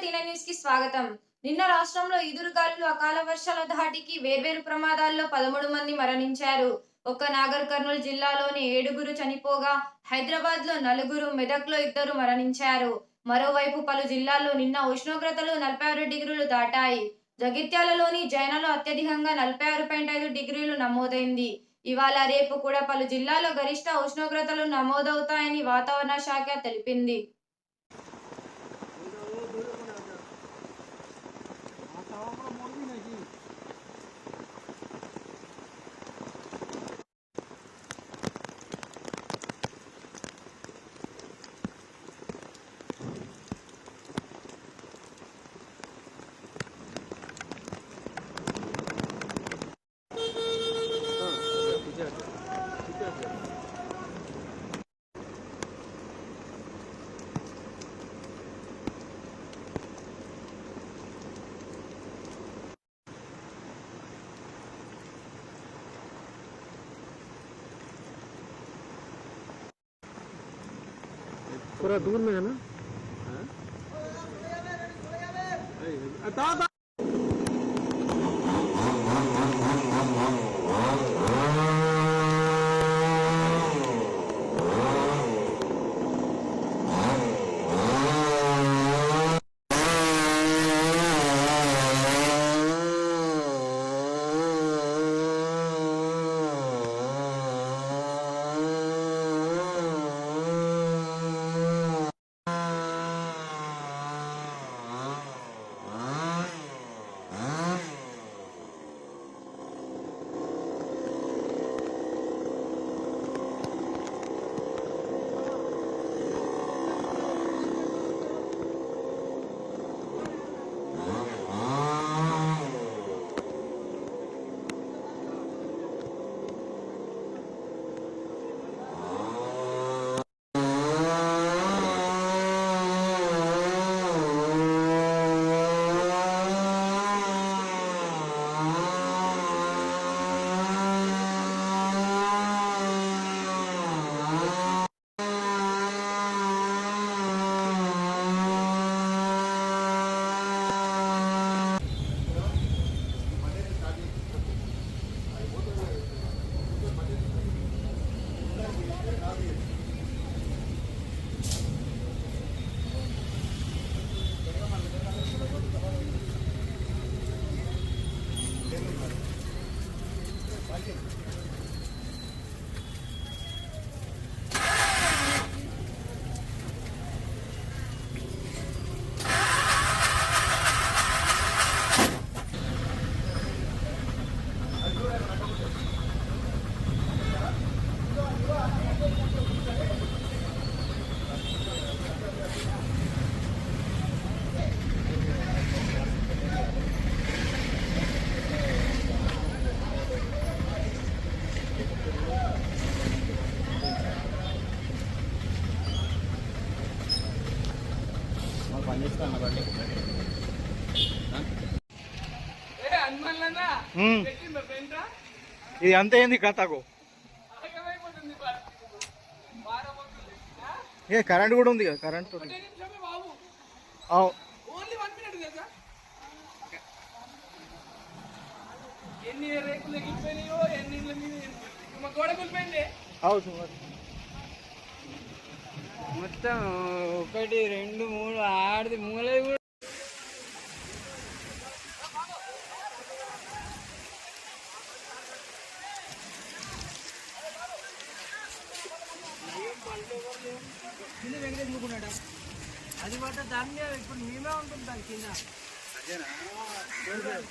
స్వాగతం. నిన్న రాష్ట్రంలో ఈదురుగాలులు అకాల వర్షాల ధాటికి వేర్వేరు ప్రమాదాల్లో పదమూడు మంది మరణించారు. ఒక్క నాగర్ కర్నూలు జిల్లాలోని ఏడుగురు చనిపోగా హైదరాబాద్లో నలుగురు మెదక్లో ఇద్దరు మరణించారు. మరోవైపు పలు జిల్లాల్లో నిన్న ఉష్ణోగ్రతలు నలభై ఆరు డిగ్రీలు దాటాయి. జగిత్యాలలోని జైనలో అత్యధికంగా నలభై ఆరు పాయింట్ ఐదు డిగ్రీలు నమోదైంది. ఇవాళ రేపు కూడా పలు జిల్లాల్లో గరిష్ట ఉష్ణోగ్రతలు నమోదవుతాయని వాతావరణ శాఖ తెలిపింది. पूरा दूर में है ना I think. ఇది అంతే ఏంది కథకు ఏ కరెంట్ కూడా ఉంది కదా కరెంట్ ఎన్ని రేకులు ఎన్ని గోడ కూలిపోయింది అవు సుమారు మొత్తం ఒకటి రెండు మూడు ఆడిది మూలది కూడా. అది మాట దాని మీద ఇప్పుడు మేమే ఉంటుంది దాని కింద ఉండదు.